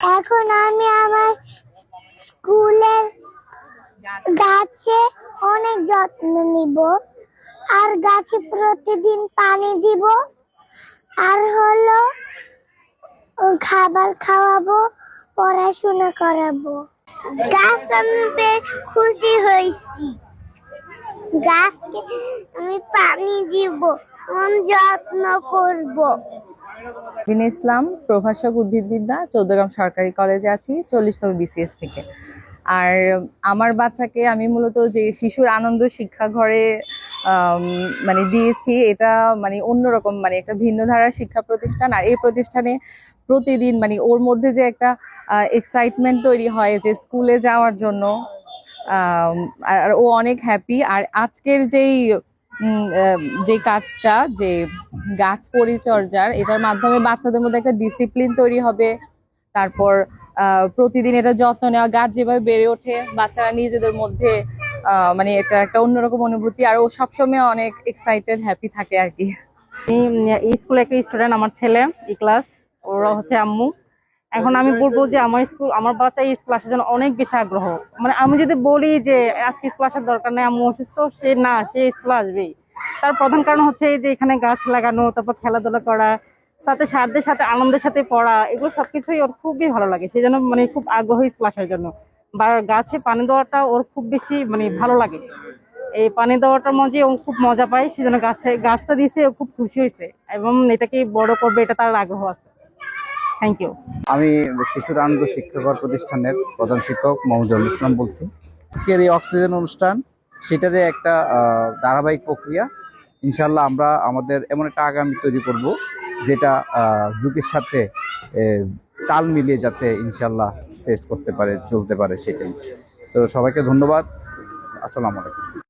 এখন আমি আমার স্কুলের গাছে অনেক যত্ন নিব। আর গাছে প্রতিদিন পানি দিব। আর হলো খাবার খাওয়াবো, পড়াশোনা করাবো। গাছ আমি খুশি হয়েছি। গাছকে আমি পানি দিব যত্ন করব। বিন ইসলাম, প্রভাষক উদ্ভিদবিদ্যা, চৌদ্দগ্রাম সরকারি কলেজে আছি, চল্লিশতম বিসিএস থেকে। আর আমার বাচ্চাকে আমি মূলত যে শিশুর আনন্দ শিক্ষা ঘরে মানে দিয়েছি, এটা মানে অন্যরকম মানে একটা ভিন্ন ধারার শিক্ষা প্রতিষ্ঠান। আর এই প্রতিষ্ঠানে প্রতিদিন মানে ওর মধ্যে যে একটা এক্সাইটমেন্ট তৈরি হয় যে স্কুলে যাওয়ার জন্য আর ও অনেক হ্যাপি আর আজকের যেই যে কাজটা, যে গাছ পরিচর্যার, এটার মাধ্যমে বাচ্চাদের মধ্যে একটা ডিসিপ্লিন তৈরি হবে। তারপর প্রতিদিন এটা যত্ন নেওয়া, গাছ যেভাবে বেড়ে ওঠে, বাচ্চারা নিজেদের মধ্যে মানে এটা একটা অন্যরকম অনুভূতি। আর ও সবসময় অনেক এক্সাইটেড হ্যাপি থাকে আর কি। স্কুলে একটা স্টুডেন্ট আমার ছেলে, এই ক্লাস ওরা হচ্ছে আম্মু। এখন আমি বলব যে আমার স্কুল, আমার বাচ্চা এই স্কুল আসার জন্য অনেক বেশি আগ্রহ। মানে আমি যদি বলি যে আজকে স্কুল আসার দরকার নেই, আম্মু অসুস্থ, সে না, সে স্কুল আসবেই। তার প্রধান কারণ হচ্ছে যে এখানে গাছ লাগানো, তারপর খেলাধুলা করা, সাথে সাধ্যের সাথে, আনন্দের সাথে পড়া, এগুলো সবকিছুই ওর খুবই ভালো লাগে। সেই জন্য মানে খুব আগ্রহী স্কুল আসার জন্য। বা গাছে পানি দেওয়াটা ওর খুব বেশি মানে ভালো লাগে। এই পানি দেওয়াটার মধ্যে ও খুব মজা পায় সেজন্য গাছে, গাছটা দিয়েছে, ও খুব খুশি হয়েছে। এবং এটাকে বড় করবে, এটা তার আগ্রহ আছে। থ্যাংক ইউ আমি শিশুর আনন্দ শিক্ষাকর প্রতিষ্ঠানের প্রধান শিক্ষক মোহাম্মদুল ইসলাম বলছি। আজকের এই অক্সিজেন অনুষ্ঠান সেটারই একটা ধারাবাহিক প্রক্রিয়া। ইনশাল্লাহ আমরা আমাদের এমন একটা আগামী তৈরি করব, যেটা যুগের সাথে তাল মিলিয়ে যাতে ইনশাল্লাহ ফেস করতে পারে, চলতে পারে সেটাই। তো সবাইকে ধন্যবাদ। আসসালামু আলাইকুম।